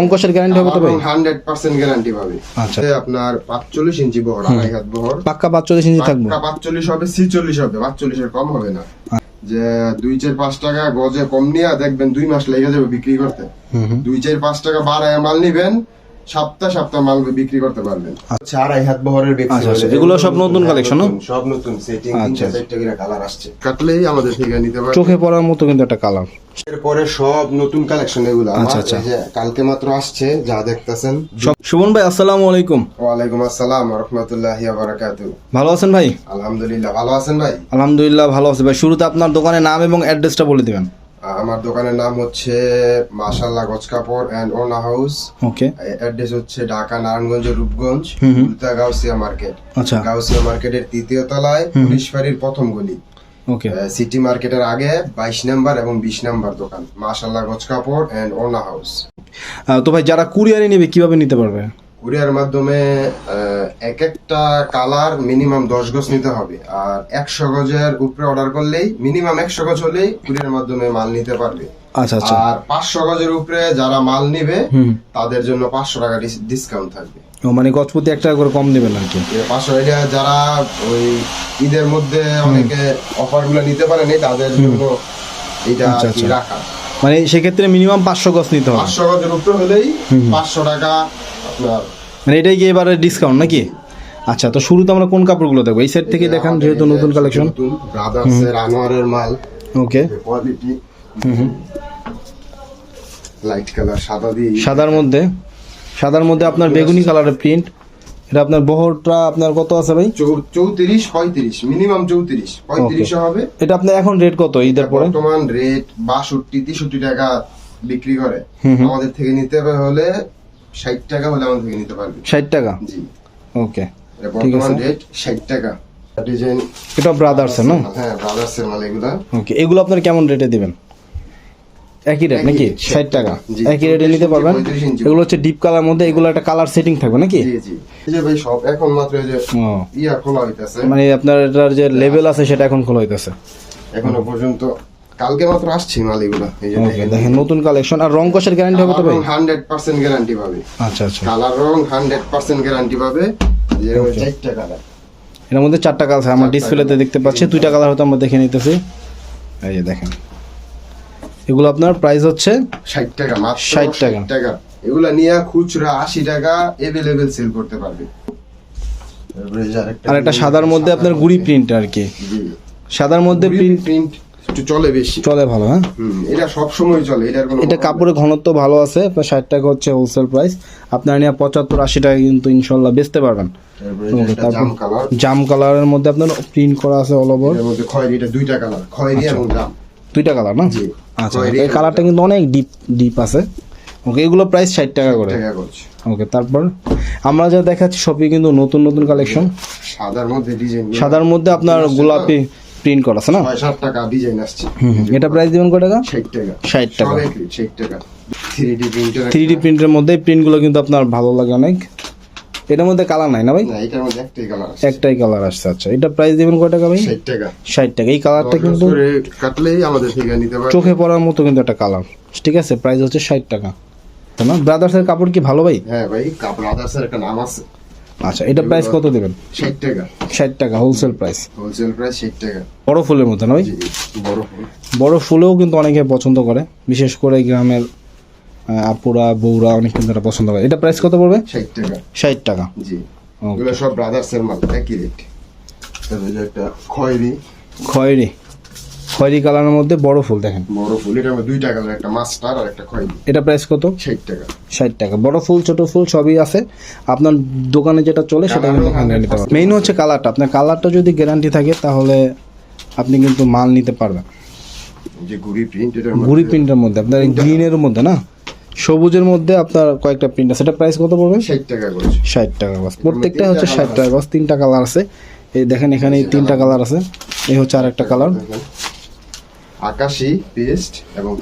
অঙ্কশের guarantee হবে তো ভাই? হান্ড্রেড পার্সেন্ট গ্যারান্টি পাবে। আচ্ছা। আপনার পাঁচচল্লিশ ইঞ্চি বহর আড়াই হাত বহর পাক্কা পাঁচচল্লিশ ইঞ্চি থাকবে। পাক্কা পাঁচচল্লিশ হবে ছিচল্লিশ হবে পাঁচচল্লিশের কম হবে না। যে দুই চার পাঁচ টাকা গজে কম নিয়ে দেখবেন দুই মাস লেগে যাবে বিক্রি করতে। দুই চার পাঁচ টাকা বাড়ায় মাল নিবেন সপ্তাহ সপ্তাহ মাল বিক্রি করতে পারবেন। আচ্ছা আড়াই হাত বহরের আচ্ছা, আচ্ছা। এগুলো সব নতুন collection, না? নতুন, সব নতুন সেটিং আচ্ছা, করে কালার আসছে। কাটলেই আমাদের থেকে নিতে পারবেন। চোখে পড়ার মতো কিন্তু একটা কালার। এরপরে সব নতুন কালেকশন এগুলো। আচ্ছা, আচ্ছা। কালকে মাত্র আসছে যা দেখতেছেন। সুমন ভাই আসসালামু আলাইকুম। ওয়ালাইকুম আসসালাম রহমতুল্লাহি বারাকাতু ভালো আছেন ভাই? আলহামদুলিল্লাহ ভালো আছেন ভাই? আলহামদুলিল্লাহ ভালো আছে ভাই। শুরুতে আপনার দোকানের নাম এবং অ্যাড্রেসটা বলে দিবেন। আমার দোকানের নাম হচ্ছে মাশাল্লাহ গজ কাপড় এন্ড ওনা হাউস। ওকে। অ্যাড্রেস হচ্ছে ঢাকা নারায়ণগঞ্জ রূপগঞ্জ। উল্টা গাউসিয়া মার্কেট। আচ্ছা। গাউসিয়া মার্কেটের তৃতীয় তলায় পুলিশ ফাঁড়ির প্রথম গলি। ওকে। সিটি মার্কেটের আগে বাইশ নাম্বার এবং বিশ নাম্বার দোকান। মাশাল্লাহ গজ কাপড় এন্ড ওনা হাউস। তো ভাই যারা কুরিয়ারে নেবে কীভাবে নিতে পারবে? কুরিয়ার মাধ্যমে এক একটা কালার মিনিমাম দশ গজ নিতে হবে। আর একশো গজের উপরে অর্ডার করলেই মিনিমাম একশো গজ হলেই কুরিয়ার মাধ্যমে মাল নিতে পারবে। আচ্ছা আচ্ছা। আর পাঁচশো গজের উপরে যারা মাল নিবে তাদের জন্য পাঁচশো টাকা ডিসকাউন্ট থাকবে। ও মানে গজপতি এক টাকা করে কম দেবেন আর কি। পাঁচশো এটা যারা ওই ঈদের মধ্যে অনেকে অফারগুলো নিতে পারেনি তাদের জন্য এটা আচ্ছা। রাখা। মানে সেক্ষেত্রে মিনিমাম পাঁচশো গজ নিতে হবে। পাঁচশো গজের উপরে হলেই পাঁচশো টাকা মানে এটাই কি এবারে ডিসকাউন্ট নাকি? আচ্ছা তো শুরুতে আমরা কোন কাপড়গুলো দেখব? এই সেট থেকে দেখান যেহেতু নতুন কালেকশন ব্রাদার্সের আনোয়ারের মাল। Okay quality hmm light colour সাদা দিয়ে। সাদার মধ্যে। সাদার মধ্যে আপনার বেগুনি কালারের প্রিন্ট এটা আপনার বহরটা আপনার কত আছে ভাই? চৌত্রিশ পঁয়ত্রিশ। মিনিমাম চৌত্রিশ। পঁয়ত্রিশে হবে। এটা আপনার এখন রেট কত ঈদের পরে? বর্তমান রেট বাষট্টি তেষট্টি টাকা বিক্রি করে। আমাদের থেকে নিতে হবে হলে ষাট টাকা হলে আমাদের থেকে নিতে পারবে। ষাট টাকা? জি। ওকে বর্তমান রেট ষাট টাকা। ডিজাইন এটা ব্রাদার্সের না? হ্যাঁ ব্রাদার্স এর মাল এগুলা। ওকে এগুলো আপনার কেমন রেটে দিবেন? একই রেট নাকি? ষাট টাকা। একই রেটে নিতে পারবেন? 35 এগুলো হচ্ছে ডিপ কালার মধ্যে এগুলো একটা কালার সেটিং থাকবে নাকি? জি জি। এই যে ভাই সব এখন মাত্র যে ইয়া খোলা হইতাছে। মানে আপনার এটার যে লেভেল আছে সেটা এখন খোলা হইতেছে। এখনও পর্যন্ত কালকে মাত্র আসছে মাল এগুলা এই যে দেখেন। নতুন কালেকশন আর রং কষের গ্যারান্টি হবে তো ভাই? হান্ড্রেড পার্সেন্ট গ্যারান্টি পাবে। আচ্ছা আচ্ছা। কালার রং হান্ড্রেড পার্সেন্ট গ্যারান্টি পাবে। যে. চারটা কালারের মধ্যে চারটা কালার আছে। আমার ডিসপ্লেতে দেখতে পাচ্ছি। দুইটা কালার হয়তো আমরা দেখে নিতেছি। এই যে দেখেন। এগুলো আপনার প্রাইস হচ্ছে ষাট টাকা মাত্র 60 ষাট টাকা। টাকা। এগুলা নিয়ে খুচরা আশি টাকা এভেলেবেল সেল করতে পারবে। তারপরে আর একটা সাদার মধ্যে আপনার গুড়ি প্রিন্ট আর কি। সাদার মধ্যে প্রিন্ট প্রিন্ট একটু চলে বেশি। চলে ভালো হ্যাঁ? এটা সব সময় চলে এটার কোনো এটা কাপড়ের ঘনত্ব ভালো আছে আপনার ষাট টাকা হচ্ছে হোলসেল প্রাইস আপনার নিয়ে পঁচাত্তর আশি টাকা কিন্তু ইনশাল্লাহ বেচতে পারবেন। জাম কালার জাম কালারের মধ্যে আপনার প্রিন্ট করা আছে অল ওভার এর মধ্যে খয়েরি এটা দুইটা কালার খয়েরি এবং জাম। দুইটা কালার না? আচ্ছা এই কালারটা কিন্তু অনেক ডিপ ডিপ আছে। ওকে এগুলো প্রাইস ষাট টাকা করে। ওকে তারপর আমরা যা দেখাচ্ছি সবই কিন্তু নতুন নতুন কালেকশন সাদার মধ্যে ডিজাইন সাদার মধ্যে আপনার গোলাপি প্রিন্ট করা আছে না? টাকা ডিজাইন আসছে। এটা প্রাইস দিবেন কয় টাকা? ষাট টাকা। 60 টাকা। সব একই, ষাট টাকা। Three D printer three D প্রিন্টের মধ্যে প্রিন্টগুলো কিন্তু আপনার ভালো লাগে অনেক। এটার মধ্যে কালার নাই না ভাই? না এটার মধ্যে একটাই কালার আছে একটাই কালার আসছে আচ্ছা। এটা প্রাইস দিবেন কয় টাকা ভাই? ষাট টাকা। ষাট টাকা। এই কালারটা কিন্তু কাটলেই আমাদের থেকে নিতে পারবে। চোখে পড়ার মতো কিন্তু একটা কালার ঠিক আছে? প্রাইস হচ্ছে ষাট টাকা। তাই না? ব্রাদার্সের কাপড় কি ভালো ভাই? হ্যাঁ ভাই কাপড় আদার্সের একটা নাম আছে। আচ্ছা এটা প্রাইস কত দেবেন? ষাট টাকা। ষাট টাকা হোলসেল প্রাইস হোলসেল প্রাইস ষাট টাকা। বড় ফুলের মতো না ভাই? জি বড় ফুল। বড় ফুলেও কিন্তু অনেকে পছন্দ করে। বিশেষ করে গ্রামের আপুরা বউরা অনেক কিন্তু এটা পছন্দ করে। এটা প্রাইস কত পড়বে? ষাট টাকা। ষাট টাকা। জি. এগুলো সব ব্রাদার্সের মাল একই রেট যে একটা খয়েরি। খয়েরি। খয়েরি কালারের মধ্যে বড় ফুল দেখেন। বড় ফুল মধ্যে দুইটা কালার একটা মাস্টার আর একটা খয়েরি। এটা প্রাইস কত? ষাট টাকা। ষাট টাকা। বড় ফুল ছোট ফুল সবই আছে। আপনার দোকানে যেটা চলে সেটা কিন্তু এখানে নিতে পারবেন। মেইন হচ্ছে কালারটা। আপনার কালারটা যদি গ্যারান্টি থাকে তাহলে আপনি কিন্তু মাল নিতে পারবেন। যে গুড়ি প্রিন্ট এটার গুড়ি প্রিন্টের মধ্যে। আপনার গ্রিনের মধ্যে না? সবুজের মধ্যে আপনার কয়েকটা প্রিন্ট আছে। এটা প্রাইস কত পড়বে? ষাট টাকা করেছে ষাট টাকা বাস প্রত্যেকটা হচ্ছে ষাট টাকা বাস তিনটা কালার আছে। এই দেখেন এখানে এই তিনটা কালার আছে। এই হচ্ছে আর একটা কালার। আকাশি পেস্ট এবং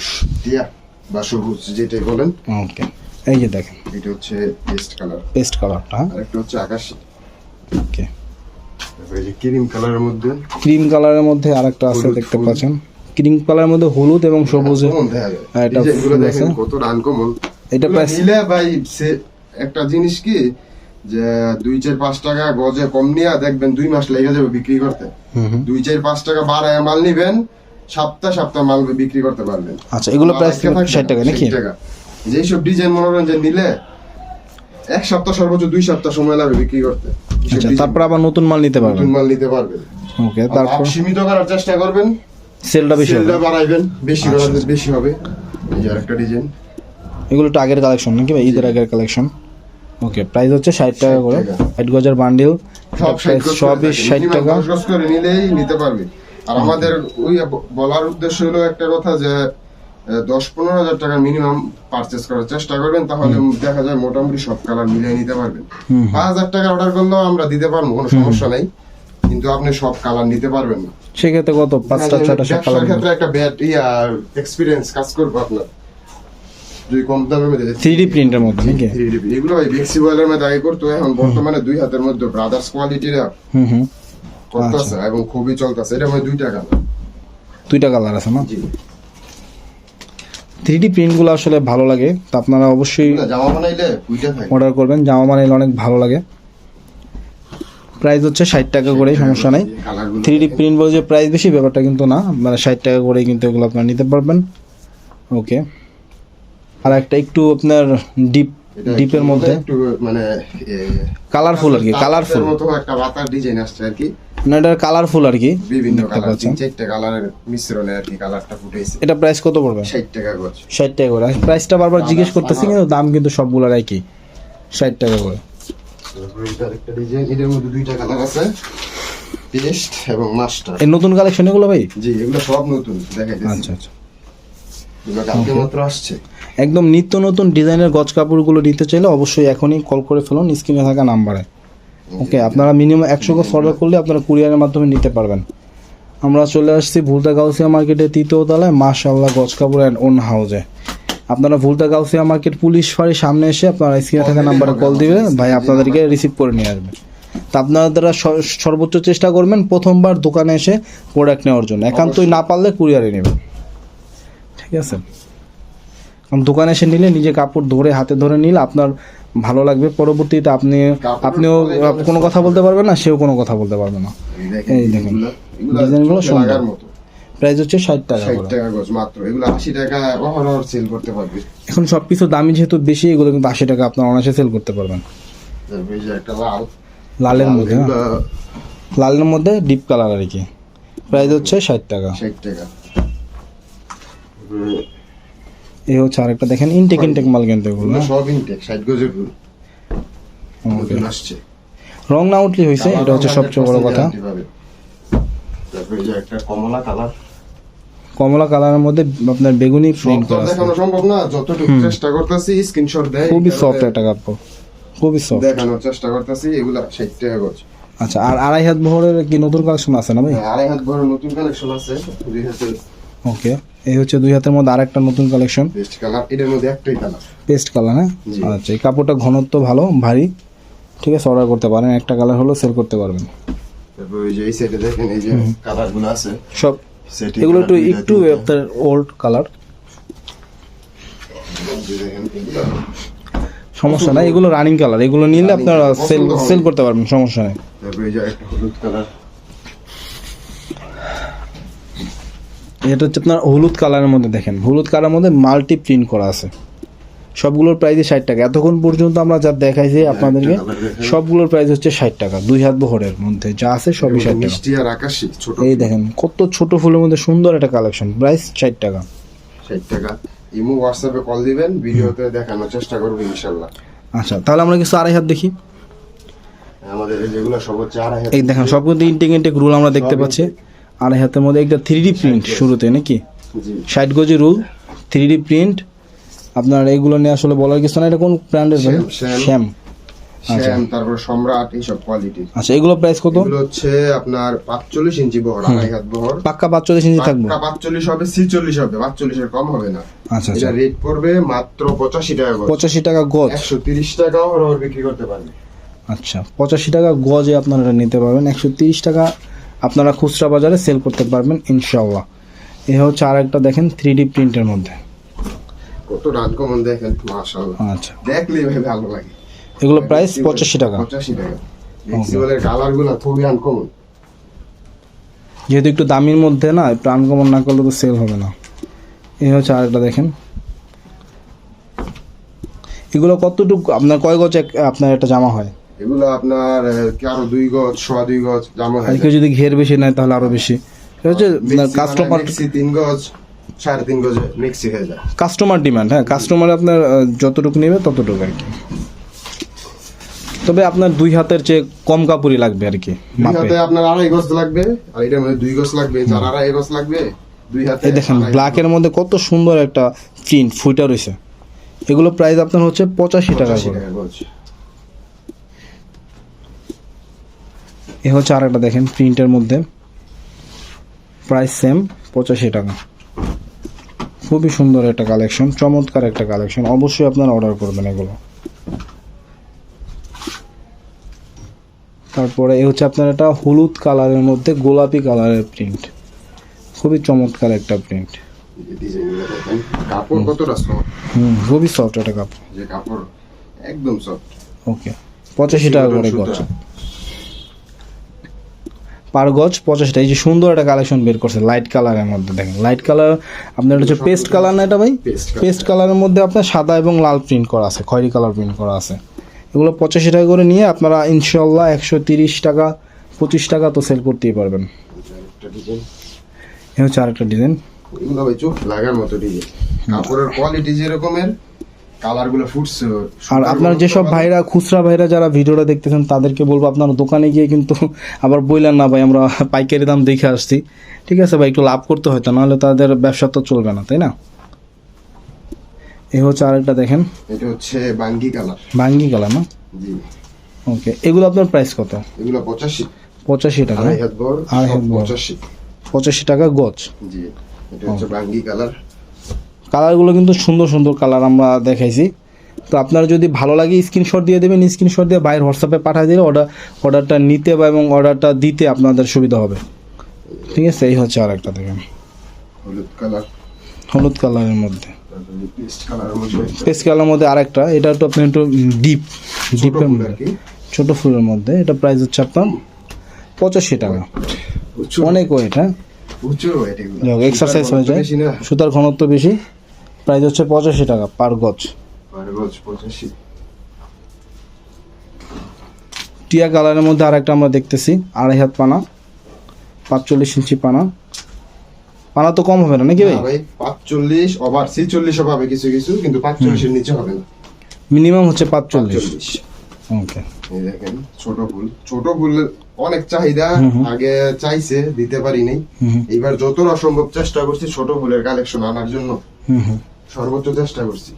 টিয়া বা সবুজ যেটাই বলেন। ওকে এই যে দেখেন। এটা হচ্ছে পেস্ট কালার। পেস্ট কালারটা। আর একটা হচ্ছে আকাশি। ওকে। এই যে ক্রিম কালারের মধ্যে। ক্রিম কালারের মধ্যে আরেকটা আছে দেখতে। পাচ্ছেন। ক্রিম কালারের মধ্যে হলুদ এবং সবুজ কমন হ্যাঁ, এটা ফুল দেখেন। কত আনকমন এটা নিলে ভাই সে একটা জিনিস কি যে দুই চার পাঁচ টাকা গজে কম নিয়ে দেখবেন দুই মাস লেগে যাবে বিক্রি করতে। দুই চার পাঁচ টাকা বাড়ায় মাল নিবেন সপ্তাহ সপ্তাহ মাল বিক্রি করতে পারবেন। আচ্ছা এগুলো প্রাইস আটকে থাকবে ষাট টাকা নাকি? 60 টাকা যেসব ডিজাইন মনে যে নিলে এক সপ্তাহ সর্বোচ্চ দুই সপ্তাহ সময় লাগবে বিক্রি করতে। আচ্ছা তারপর আবার নতুন মাল নিতে পারবেন। নতুন মাল নিতে পারবেন। ওকে তারপর? লাভ সীমিত করার চেষ্টা করবেন। সেলটা বেশি সেলটা বাড়াইবেন বেশি আচ্ছা, করার বেশি হবে। এই যে আরেকটা ডিজাইন। এগুলো তো আগের কালেকশন নাকি ভাই? ঈদের আগের কালেকশন। ওকে প্রাইস হচ্ছে ষাট টাকা করে। 60। ষাট গজার বান্ডিল সব সবই ষাট। টাকা। করে নিলেই নিতে পারবে। আর আমাদের ওই বলার উদ্দেশ্য হলো একটা কথা যে দশ পনেরো হাজার টাকা মিনিমাম পারচেস করার চেষ্টা করবেন তাহলে দেখা যায় মোটামুটি সব কালার মিলিয়ে নিতে পারবেন। পাঁচ হাজার টাকা অর্ডার করলেও আমরা দিতে পারব কোনো সমস্যা নাই। কিন্তু আপনি সব কালার নিতে পারবেন না। সেক্ষেত্রে কত? পাঁচটা ছটা ব্যবসার কালার ক্ষেত্রে একটা ব্যাট ইয়ার এক্সপিরিয়েন্স কাজ করব আপনার। যদি কম দামের মধ্যে থ্রি ডি প্রিন্টের মধ্যে নাকি? 3D এগুলো ওই বেক্সি বয়েলের মধ্যে আগে করতো এখন বর্তমানে দুই হাতের মধ্যে ব্রাদার্স কোয়ালিটির হুম হুম। করতেছে এবং খুবই চলতেছে। এটা মধ্যে দুইটা কালার দুইটা কালার আছে না? থ্রি ডি প্রিন্টগুলো আসলে ভালো লাগে। তো আপনারা অবশ্যই জামা বানাইলে অর্ডার করবেন। জামা বানাইলে অনেক ভালো লাগে। প্রাইস হচ্ছে ষাট টাকা করে সমস্যা নাই। থ্রি ডি প্রিন্ট বলে যে প্রাইস বেশি ব্যাপারটা কিন্তু না। মানে ষাট টাকা করেই কিন্তু এগুলো আপনারা নিতে পারবেন। ওকে আর একটা একটু আপনার ডিপ ডিপের মধ্যে? একটু মানে কালারফুল আর কি কালারফুল। মতো একটা বাতার ডিজাইন আসছে আর কি। না এটা কালারফুল আর কি। বিভিন্ন কালার তিন চারটা কালারের মিশ্রণে আর কি কালারটা ফুটেছে। এটা প্রাইস কত পড়বে? ষাট টাকা করে। ষাট টাকা করে। প্রাইসটা বারবার জিজ্ঞেস করতেছি কিন্তু দাম কিন্তু সবগুলোর একই। ষাট টাকা করে। একটা ডিজাইন এটার মধ্যে দুইটা কালার আছে। পেস্ট এবং মাস্টার এই নতুন কালেকশন এগুলো ভাই? জি এগুলো সব নতুন দেখাইতেছি। আচ্ছা আচ্ছা। এগুলো কালকে মাত্র আসছে। একদম নিত্য নতুন ডিজাইনের গজ কাপড়গুলো নিতে চাইলে অবশ্যই এখনই কল করে ফেলুন স্ক্রিনে থাকা নাম্বারে ওকে আপনারা মিনিমাম একশো গজ অর্ডার করলে আপনারা কুরিয়ারের মাধ্যমে নিতে পারবেন। আমরা চলে আসছি ভুলতা গাউসিয়া মার্কেটের তৃতীয় তলায় মাশাল্লাহ গজ কাপড় অ্যান্ড ওন হাউজে আপনারা ভুলতা গাউসিয়া মার্কেট পুলিশ ফাঁড়ির সামনে এসে আপনারা স্ক্রিনে থাকা নাম্বারে কল দিবে ভাই আপনাদেরকে রিসিভ করে নিয়ে আসবে। তা আপনারা স- সর্বোচ্চ চেষ্টা করবেন প্রথমবার দোকানে এসে প্রোডাক্ট নেওয়ার জন্য। একান্তই না পারলে কুরিয়ারে নেবেন। ঠিক আছে? দোকানে এসে নিলে নিজে কাপড় ধরে হাতে ধরে নিলে আপনার ভালো লাগবে। পরবর্তীতে আপনি আপনিও কোনো কথা বলতে পারবেন না সেও কোনো কথা বলতে পারবে না। এই দেখেন ডিজাইনগুলো সুন্দর। প্রাইস হচ্ছে ষাট টাকা ষাট টাকা গজ মাত্র এগুলো আশি টাকা অহরহ সেল করতে পারবে। এখন সব কিছুর দামি যেহেতু বেশি এগুলো কিন্তু আশি টাকা আপনার অনায়াসে সেল করতে পারবেন। একটা লাল। লালের মধ্যে হ্যাঁ। লালের মধ্যে ডিপ কালার আর কি। প্রাইস হচ্ছে ষাট টাকা। ষাট টাকা। এই হচ্ছে আরেকটা দেখেন ইনটেক ইনটেক মাল কিন্তু এগুলো। সব ইনটেক ষাট গজেরগুলো আসছে। রং না উঠলি হয়েছে এটা হচ্ছে সবচেয়ে বড় কথা। কমলা কালার কমলা কালারের মধ্যে আপনার বেগুনি প্রিন্ট করা আছে। দেখানো সম্ভব না। যতটুকু চেষ্টা করতেছি স্ক্রিনশট দেয় খুবই সফট একটা কাপড়। খুবই সফট দেখানোর চেষ্টা করতেছি এগুলা ষাট টাকা গজ। আচ্ছা আর আড়াই হাত বহরের কি নতুন কালেকশন আছে না ভাই? হ্যাঁ, আড়াই হাত বড় নতুন কালেকশন আছে। ওকে এই হচ্ছে দুই হাতের মধ্যে আরেকটা নতুন কালেকশন বেস্ট কালার এটার মধ্যে একটাই কালার পেস্ট কালার হ্যাঁ? আচ্ছা এই কাপড়টা ঘনত্ব ভালো ভারী। ঠিক আছে অর্ডার করতে পারেন। একটা কালার হলো সেল করতে পারবেন। তারপর ওই যে এই সাইডে দেখেন এই যে কালারগুলো আছে। সব সেটি এগুলো একটু একটু আপনার ওল্ড কালার সমস্যা নাই এগুলো রানিং কালার এগুলো নিলে আপনারা সেল সেল করতে পারবেন সমস্যা নেই। তারপর এই যে একটা হলুদ কালার এটা হচ্ছে আপনার হলুদ কালারের মধ্যে দেখেন। হলুদ কালারের মধ্যে মাল্টি প্রিন্ট করা আছে। সবগুলোর প্রাইস ষাট টাকা। এতক্ষণ পর্যন্ত আমরা যা দেখাইছি আপনাদেরকে। সবগুলোর প্রাইস হচ্ছে ষাট টাকা। দুই হাত বহরের মধ্যে যা আছে সবই ষাট টাকা। এই দেখেন কত ছোট ফুলের মধ্যে সুন্দর একটা কালেকশন। প্রাইস ষাট টাকা। ষাট টাকা। ইমো হোয়াটসঅ্যাপে কল দিবেন ভিডিওতে দেখানোর চেষ্টা করব ইনশাল্লাহ। আচ্ছা তাহলে আমরা কিছু আড়াই হাত দেখি। আমাদের যেগুলো সব হচ্ছে আড়াই হাত। এই দেখেন সবগুলো ইনটেক রুল আমরা দেখতে পাচ্ছি। আড়াই হাতের মধ্যে একটা থ্রি ডি প্রিন্ট শুরুতে নাকি? ষাট গজি রুল থ্রি ডি প্রিন্ট আপনার এইগুলো নিয়ে আসলে বলার কিছু না এটা কোন ব্র্যান্ডের শ্যাম, শ্যাম। আচ্ছা। তারপর সম্রাট এইসব কোয়ালিটির আচ্ছা এগুলো প্রাইস কত? এগুলো হচ্ছে আপনার পাঁচচল্লিশ ইঞ্চি বহর আড়াই হাত বহর। পাক্কা পাঁচচল্লিশ ইঞ্চি থাকবে? পাক্কা পাঁচচল্লিশ হবে ছিচল্লিশ হবে। পাঁচচল্লিশের কম হবে না। আচ্ছা আচ্ছা। এটা রেট পড়বে মাত্র পঁচাশি টাকা গজ। পঁচাশি টাকা গজ। একশো তিরিশ টাকাও বিক্রি করতে পারবে। আচ্ছা পঁচাশি টাকা গজে আপনারা নিতে পারবেন। একশো তিরিশ টাকা আপনারা খুচরা বাজারে সেল করতে পারবেন ইনশাল্লাহ এ হচ্ছে আরেকটা দেখেন থ্রি ডি প্রিন্টের মধ্যে। কত আনকমন দেখেন মাশাআল্লাহ। আচ্ছা। দেখলেই ভাই ভালো লাগে। এগুলো প্রাইস পঁচাশি টাকা। পঁচাশি টাকা। খুবই আনকমন যেহেতু একটু দামির মধ্যে না একটু আনকমন না করলে তো সেল হবে না। এই হচ্ছে আরেকটা দেখেন। এগুলো কতটুকু আপনার কয় গজ আপনার একটা জামা হয়? এগুলো আপনার আরও দুই গজ সোয়া দুই গজ জামা আর কেউ যদি ঘের বেশি নেয় তাহলে আরও বেশি। হচ্ছে কাস্টমার তিন গজ সাড়ে তিন গজে মিক্সি হয়ে যায়। কাস্টমার ডিমান্ড হ্যাঁ কাস্টমার আপনার যতটুকু নেবে ততটুকু আর কি। তবে আপনার দুই হাতের চেয়ে কম কাপড়ই লাগবে আর কি হাতে আপনার আড়াই গজ লাগবে আর এটার মধ্যে দুই গজ লাগবে যার আড়াই গজ লাগবে দুই হাতে দেখেন ব্ল্যাকের মধ্যে কত সুন্দর একটা প্রিন্ট ফুটা রয়েছে। এগুলো প্রাইস আপনার হচ্ছে পঁচাশি টাকা করে টাকা গজ এ হচ্ছে আর একটা দেখেন প্রিন্টের মধ্যে। প্রাইস সেম পঁচাশি টাকা। খুবই সুন্দর একটা কালেকশন চমৎকার একটা কালেকশন অবশ্যই আপনারা অর্ডার করবেন এগুলো। তারপরে এ হচ্ছে আপনার একটা হলুদ কালারের মধ্যে গোলাপি কালারের প্রিন্ট খুবই চমৎকার একটা প্রিন্ট কাপড় কতটা সফট হুম খুবই সফট একটা কাপড়। যে কাপড় একদম সফট ওকে পঁচাশি টাকা করে গজ পার গজ পঁচাশি এই যে সুন্দর একটা কালেকশন বের করছে লাইট কালারের মধ্যে দেখেন। লাইট কালার আপনার হচ্ছে পেস্ট কালার না এটা ভাই। পেস্ট কালারের মধ্যে আপনার সাদা এবং লাল প্রিন্ট করা আছে খয়েরি কালার প্রিন্ট করা আছে। এগুলো পঁচাশি টাকা করে নিয়ে আপনারা ইনশাল্লাহ একশো তিরিশ টাকা পঁচিশ টাকা তো সেল করতেই পারবেন। এ হচ্ছে আরেকটা ডিজাইন এগুলো ভাই চোখ লাগার মতো ডিজাইন কাপড়ের কোয়ালিটি যেরকমের ফুটছে। আর আপনার যেসব ভাইরা খুচরা ভাইরা যারা ভিডিওটা দেখতেছেন তাদেরকে বলব আপনার দোকানে গিয়ে কিন্তু আবার বললেন না ভাই আমরা পাইকারি দাম দেখে আসছি। ঠিক আছে ভাই একটু লাভ করতে হয়তো নাহলে তাদের ব্যবসা তো চলবে না তাই না? এই হচ্ছে আরেকটা দেখেন। এটা হচ্ছে বাঙ্গি কালার। ভাঙ্গি কালার না? জি। ওকে এগুলো আপনার প্রাইস কত? এগুলো পঁচাশি। পঁচাশি টাকা। আড়াই হাত বড়। পঁচাশি। পঁচাশি টাকা গজ। জি এটা হচ্ছে বাঙ্গি কালার। কালারগুলো কিন্তু সুন্দর সুন্দর কালার আমরা দেখাইছি। তো আপনারা যদি ভালো লাগে স্ক্রিনশট দিয়ে দেবেন স্ক্রিনশট দিয়ে বাইরের হোয়াটসঅ্যাপে পাঠিয়ে দিলে অর্ডার অর্ডারটা নিতে বা এবং অর্ডারটা দিতে আপনাদের সুবিধা হবে। ঠিক আছে? এই হচ্ছে আর একটা দেখেন। হলুদ কালার। হলুদ কালারের মধ্যে। পেস্ট কালারের মধ্যে আরেকটা। এটা একটু আপনি একটু ডিপ ডিপের মধ্যে। ছোট ফুলের মধ্যে। এটা প্রাইস হচ্ছে আপনার পঁচাশি টাকা। অনেক ওয়েট হ্যাঁ? এক্সারসাইজ হয়ে যায়। সুতার ঘনত্ব বেশি। প্রাইস হচ্ছে পঁচাশি টাকা পার গজ। পঁচাশি। টিয়া কালারের মধ্যে আরেকটা আমরা দেখতেছি আড়াই হাত পানা পাঁচচল্লিশ ইঞ্চি পানা। পানা তো কম হবে না নাকি ভাই? ভাই পাঁচচল্লিশ ওভার ছিচল্লিশও পাবে কিছু কিছু কিন্তু পাঁচচল্লিশের নিচে হবে না। মিনিমাম হচ্ছে পাঁচচল্লিশ। চল্লিশ ওকে। এই দেখেন ছোট ফুল ছোট ফুল অনেক চাহিদা আগে চাইছে দিতে পারি নাই। হুম হুম, এইবার যত অসম্ভব চেষ্টা করছি ছোট ফুলের কালেকশন আনার জন্য। হুম হুম। সর্বোচ্চ চেষ্টা করছি।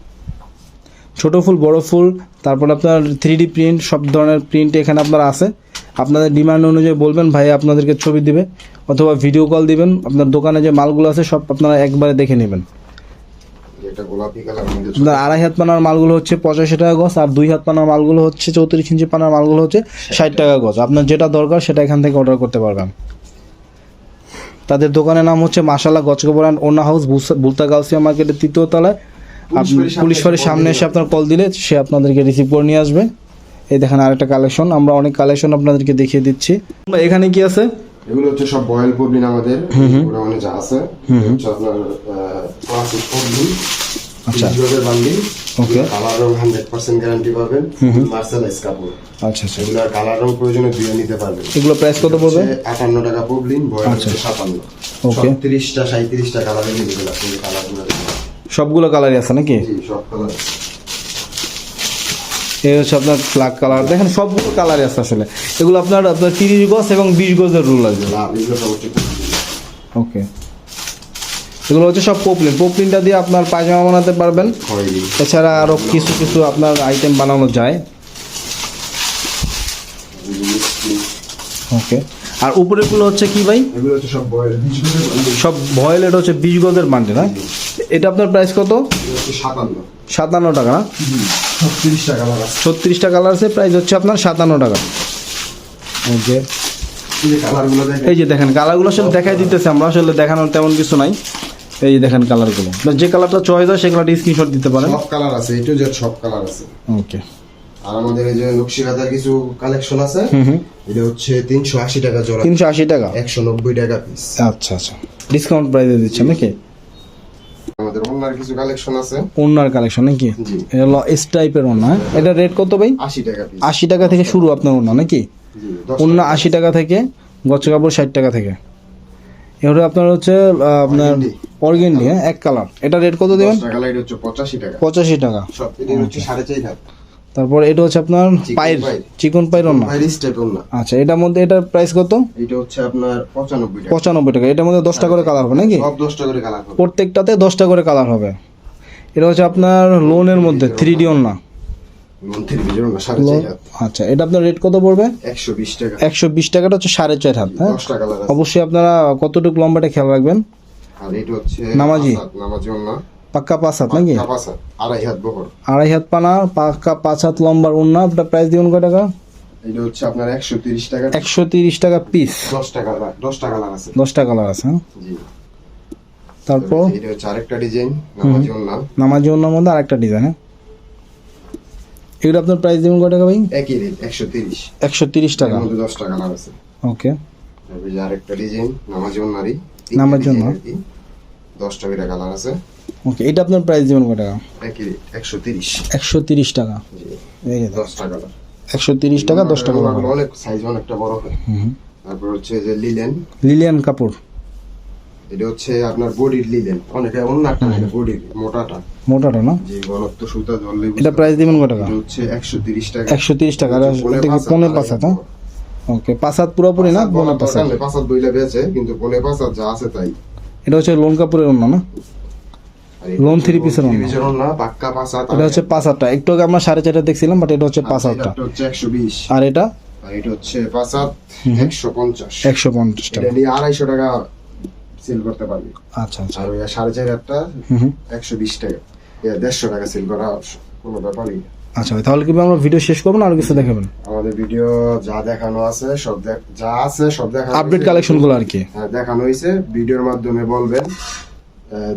ছোট ফুল বড় ফুল তারপর আপনার থ্রি ডি প্রিন্ট সব ধরনের প্রিন্ট এখানে আপনার আছে। আপনাদের ডিমান্ড অনুযায়ী বলবেন ভাই আপনাদেরকে ছবি দিবে অথবা ভিডিও কল দিবেন আপনার দোকানে যে মালগুলো আছে সব আপনারা একবারে দেখে নেবেন। আপনার আড়াই হাত পানার মালগুলো হচ্ছে পঁচাশি টাকা গজ আর দুই হাত পানার মালগুলো হচ্ছে চৌত্রিশ ইঞ্চি পানার মালগুলো হচ্ছে ষাট টাকা গজ। আপনার যেটা দরকার সেটা এখান থেকে অর্ডার করতে পারবেন। তাদের দোকানের নাম হচ্ছে মাসালা গচকবরান ওনা হাউস বুলতা গাউসিয়া মার্কেটের তৃতীয় তলায়। আপনি পুলিশ ফাঁড়ির সামনে এসে আপনার কল দিলে সে আপনাদেরকে রিসিভ করে নিয়ে আসবে। এই দেখেন আরেকটা কালেকশন আমরা অনেক কালেকশন আপনাদেরকে দেখিয়ে দিচ্ছি। এখানে কি আছে? এগুলো হচ্ছে সব বয়েল আমাদের। ওরা মানে যা আছে। আপনার ক্লাসিক আচ্ছা। বান্ডিল. কালার রং হান্ড্রেড পার্সেন্ট গ্যারান্টি পাবেন। মার্সেলাইজ কাপড়। আচ্ছা আচ্ছা। এগুলো কালার রং প্রয়োজনে ধুয়ে নিতে পারবেন। এগুলো প্রাইস কত পড়বে? আটান্ন টাকা পবলিন বয়েল আচ্ছা। হচ্ছে কালারে আপনি সবগুলো কালারই আছে নাকি? জি সব কালার এই হচ্ছে আপনার ব্ল্যাক কালার দেখেন সবগুলো কালারই আছে আসলে। এগুলো আপনার আপনার তিরিশ গজ এবং বিশ গজের রুল আছে। ওকে এগুলো হচ্ছে সব পোপলিন। পোপলিনটা দিয়ে আপনার পায়জামা বানাতে পারবেন। এছাড়া আরও কিছু কিছু আপনার আইটেম বানানো যায়। ওকে। আর উপরেগুলো হচ্ছে কি ভাই? সব বয়েল ভয়েল এটা হচ্ছে বিশ গজের বান্ডে না? এটা আপনার প্রাইস কত? সাতান্ন। টাকা না? ছত্রিশটা কালার আছে। প্রাইস হচ্ছে আপনার সাতান্ন টাকা। ওকে। এই যে দেখেন। এই যে দেখেন কালারগুলো আসলে দেখাই দিতেছে আমরা আসলে দেখানোর তেমন কিছু নাই। এই দেখেন কালারগুলো যে কালারটা চয়েস হয় সেই কালারটা স্ক্রিনশট দিতে পারেন। সব কালার আছে এই টু জেড সব কালার আছে। ওকে আর আমাদের এই যে নকশি কাঁথার কিছু কালেকশন আছে হুম এটা হচ্ছে তিনশো আশি টাকা জোড়া। তিনশো আশি টাকা? একশো নব্বই টাকা পিস আচ্ছা আচ্ছা। ডিসকাউন্ট প্রাইসে দিচ্ছেন নাকি? আমাদের অন্যার কিছু কালেকশন আছে। ওনার কালেকশন নাকি? এটা এস টাইপের ওনা এটা রেট কত ভাই? আশি টাকা পিস আশি টাকা থেকে শুরু আপনার ওনা নাকি? জি ওনা আশি টাকা থেকে গচ্ছ কাপড় ষাট টাকা থেকে। এবারে আপনার হচ্ছে আপনার। অর্গেন্ডি হ্যাঁ এক কালার। এটা রেট কত দেবেন? পঁচাশি টাকা। পঁচাশি তারপর এটা হচ্ছে আপনার পায়ের চিকন পায়ের ওনা না আচ্ছা এটার মধ্যে এটার প্রাইস কত? এটা হচ্ছে আপনার পঁচানব্বই টাকা। পঁচানব্বই টাকা। এটার মধ্যে দশটা করে কালার হবে নাকি? দশটা করে কালার প্রত্যেকটাতে দশটা করে কালার হবে। এটা হচ্ছে আপনার লোনের মধ্যে থ্রি ডি ওনা আচ্ছা এটা আপনার রেট কত পড়বে? একশো বিশ টাকা। একশো বিশ টাকাটা হচ্ছে সাড়ে চার হাত হ্যাঁ? অবশ্যই আপনারা কতটুকু লম্বাটা খেয়াল রাখবেন? আর এটা হচ্ছে নামাজি। নামাজি অন্য পাক্কা পাঁচ হাত নাকি? আড়াই হাত বহর। আড়াই হাত পানা পাক্কা পাঁচ হাত লম্বার ওনা আপনার প্রাইস দিবেন কয় টাকা? এটা হচ্ছে আপনার একশো তিরিশ টাকা। একশো তিরিশ টাকা পিস দশটা কালার দশটা কালার আছে। দশটা কালার আছে হ্যাঁ? জি। তারপর? এটা হচ্ছে আরেকটা ডিজাইন নামাজি অন্য নামাজি ওনার মধ্যে আরেকটা ডিজাইন হ্যাঁ? এগুলো আপনার প্রাইস দিবেন কয় টাকা ভাই? একই রেট একশো তিরিশ। একশো তিরিশ টাকা। মধ্যে দশটা কালার আছে। ওকে আরেকটা ডিজাইন নামাজি অন্যারই নামাজি ওন্না। দশটা করে কালার আছে। ওকে এটা আপনার প্রাইস দিবেন কয় টাকা? একশো তিরিশ। একশো তিরিশ টাকা। জি। এই যে দশটা কালার একশো তিরিশ টাকা দশটা ওগুলো অনেক সাইজ অনেকটা বড় হয়। হুম তারপর হচ্ছে যে লিলেন লিলিয়ান কাপড়। এটা হচ্ছে আপনার বডির লিলেন অনেকে অন্য একটা বডির মোটাটা। মোটাটা না? যে ঘনত্ব সুতা ধরলে এটা প্রাইস দিবেন কয় টাকা? হচ্ছে একশো তিরিশ টাকা। একশো তিরিশ টাকা আর এটা কি পাঁচ হাত, ওকে হাত পুরোপুরি না? বলা নেই, পাঁচ হাত বইলে বেচে কিন্তু পনে পাঁচ যা আছে তাই। এটা হচ্ছে লোন কাপড়ের অন্য না? three piece এর ওড়না, পাক্কা পাঁচ এটা হচ্ছে পাঁচ হাতটা একটু আগে আমরা সাড়ে চারটা দেখছিলাম বাট এটা হচ্ছে পাঁচ হাতটা এটা হচ্ছে একশো বিশ। আর এটা? এটা হচ্ছে পাঁচ হাত একশো পঞ্চাশ। একশো পঞ্চাশ টাকা। নিয়ে আড়াইশো টাকা সেল করতে পারবি। আচ্ছা আচ্ছা। আর সাড়ে চার হাজারটা। একশো বিশ টাকা। দেড়শো টাকা সেল করা কোনো ব্যাপারই না। আচ্ছা ভাই তাহলে কি আমরা ভিডিও শেষ করব না আর কিছু দেখাবেন? আমাদের ভিডিও যা দেখানো আছে সব যা আছে সব দেখানো আপডেট। কালেকশনগুলো আর কি? হ্যাঁ, দেখানো হয়েছে। ভিডিওর মাধ্যমে বলবেন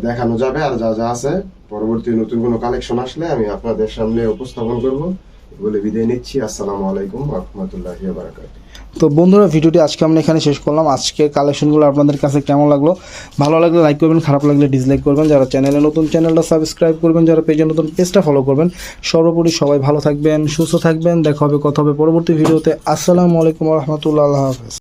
দেখানো যাবে আর যা যা আছে। পরবর্তী নতুন কোনো কালেকশন আসলে আমি আপনাদের সামনে উপস্থাপন করব। বলে বিদায় নিচ্ছি। আসসালামু আলাইকুম রহমতুল্লাহি বারাকাতুহু। তো বন্ধুরা, ভিডিওটি আজকে আমরা এখানে শেষ করলাম। আজকের কালেকশনগুলো আপনাদের কাছে কেমন লাগল? ভালো লাগলে লাইক করবেন, খারাপ লাগলে ডিসলাইক করবেন। যারা চ্যানেলে নতুন চ্যানেলটা সাবস্ক্রাইব করবেন, যারা পেজে নতুন পেজটা ফলো করবেন। সর্বোপরি সবাই ভালো থাকবেন, সুস্থ থাকবেন। দেখা হবে, কথা হবে পরবর্তী ভিডিওতে। আসসালামু আলাইকুম রহমতুল্লাহ হাফেজ।